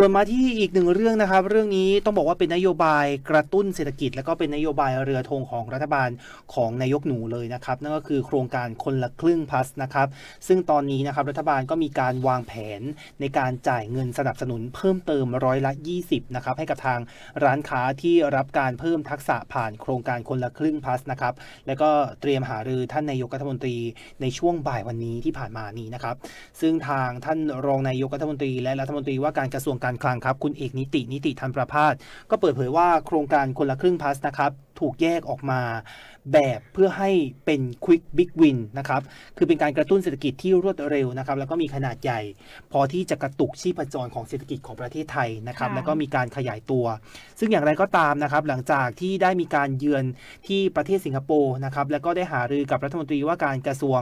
ส่วนมาที่อีกหนึ่งเรื่องนะครับ เรื่องนี้ต้องบอกว่าเป็นนโยบายกระตุ้นเศรษฐกิจ และก็เป็นนโยบายเรือธงของรัฐบาลของนายกหนูเลยนะครับ นั่นก็คือโครงการคนละครึ่งพัสนะครับ ซึ่งตอนนี้นะครับรัฐบาลก็มีการวางแผนในการจ่ายเงินสนับสนุนเพิ่มเติมร้อยละ 20นะครับให้กับทางร้านค้าที่รับการเพิ่มทักษะผ่านโครงการคนละครึ่งพัสนะครับแล้วก็เตรียมหารือท่านนายกรัฐมนตรีในช่วงบ่ายวันนี้ที่ผ่านมานี้นะครับซึ่งทางท่านรองนายกรัฐมนตรี และรัฐมนตรีว่าการกระทรวงการคลังครับ คุณเอกนิตินิติธรรมประพาสก็เปิดเผยว่าโครงการคนละครึ่งพัสนะครับ ถูกแยกออกมาแบบเพื่อให้เป็น Quick Big Win นะครับ คือเป็นการกระตุ้นเศรษฐกิจที่รวดเร็วนะครับ แล้วก็มีขนาดใหญ่ พอที่จะกระตุกชีพจรของเศรษฐกิจของประเทศไทยนะครับค่ะแล้วก็มีการขยายตัว ซึ่งอย่างไรก็ตามนะครับ หลังจากที่ได้มีการเยือนที่ประเทศสิงคโปร์นะครับ แล้วก็ได้หารือกับรัฐมนตรีว่าการกระทรวง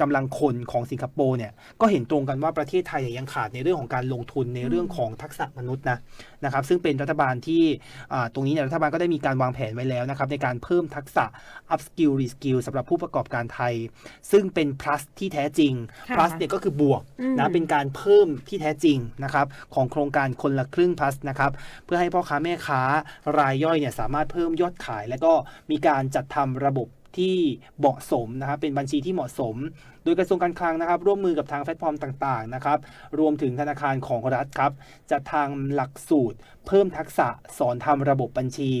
กำลังคนของสิงคโปร์เนี่ย ก็เห็นตรงกันว่าประเทศไทยเนี่ยยังขาดในเรื่องของการลงทุนในเรื่องของทักษะมนุษย์นะนะครับ ซึ่งเป็นรัฐบาลที่อ่าตรงนี้เนี่ยรัฐบาลก็ได้มีการวางแผนไว้แล้วนะครับในการเพิ่มทักษะ up skill re skill สำหรับผู้ประกอบการไทย ซึ่งเป็น plus ที่แท้จริงค่ะ plus เนี่ยก็คือบวกอืมนะเป็นการเพิ่มที่แท้จริงนะครับของโครงการคนละครึ่ง plus นะครับเพื่อให้พ่อค้าแม่ค้ารายย่อยเนี่ยสามารถเพิ่มยอดขาย และก็มีการจัดทำระบบที่เหมาะสมนะครับเป็นบัญชีที่เหมาะสมโดยกระทรวงการคลังนะครับร่วมมือกับทางแพลตฟอร์มต่างๆนะครับรวมถึงธนาคารของรัฐครับจัดทางหลักสูตร เพิ่มทักษะสอนทำระบบบัญชี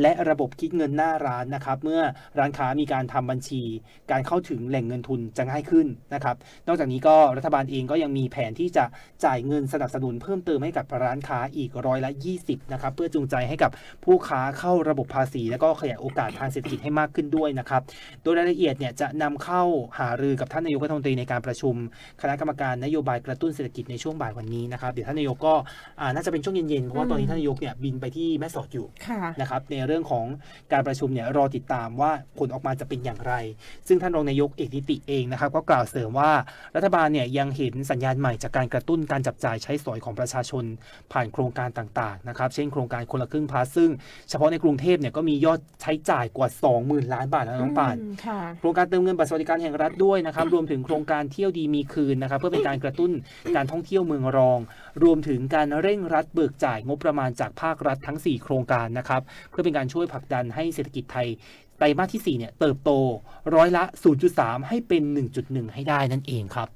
และระบบคิดเงินหน้าร้านนะครับเมื่อร้านค้ามีการทำบัญชี การเข้าถึงแหล่งเงินทุนจะง่ายขึ้นนะครับนอกจากนี้ก็รัฐบาลเองก็ยังมีแผนที่จะจ่ายเงินสนับสนุนเพิ่มเติมให้กับร้านค้าอีกร้อยละ 20นะครับเพื่อจูงใจให้กับผู้ค้าเข้าระบบภาษี และก็ขยายโอกาสทางเศรษฐกิจให้มากขึ้นด้วยนะครับโดยรายละเอียดเนี่ยจะนำเข้าหารือกับท่านนายกรัฐมนตรีในการประชุม คณะกรรมการนโยบายกระตุ้นเศรษฐกิจในช่วงบ่ายวันนี้นะครับเดี๋ยวท่านนายกก็อ่าน่าจะเป็นช่วงเย็นๆเพราะว่าตอนนี้ท่านนายกเนี่ยบินไปที่แม่สอดอยู่ค่ะนะครับในเรื่องของการประชุมเนี่ยรอติดตามว่าผลออกมาจะเป็นอย่างไร ซึ่งท่านรองนายกเอกนิติเองนะครับก็กล่าวเสริมว่ารัฐบาลเนี่ยยังเห็นสัญญาณใหม่จากการกระตุ้นการจับจ่ายใช้สอยของประชาชน ผ่านโครงการต่างๆนะครับเช่นโครงการคนละครึ่งพาสซึ่ง เฉพาะในกรุงเทพเนี่ยก็มียอดใช้จ่ายกว่า 20,000 ล้านบาทแล้วน้องป่านอืมค่ะโครงการเติมเงินบัตรสวัสดิการแห่งรัฐด้วยนะครับรวมถึงโครงการเที่ยวดีมีคืนนะครับเพื่อเป็นการกระตุ้นการท่องเที่ยวเมืองรอง รวมถึงการเร่งรัดเบิกจ่ายงบประมาณจากภาครัฐทั้ง 4 โครงการนะครับเพื่อเป็นการช่วยผลักดันให้เศรษฐกิจไทยไตรมาสที่ 4 เนี่ย เติบโตร้อยละ 0.3 ให้เป็น 1.1 ให้ได้นั่นเองครับ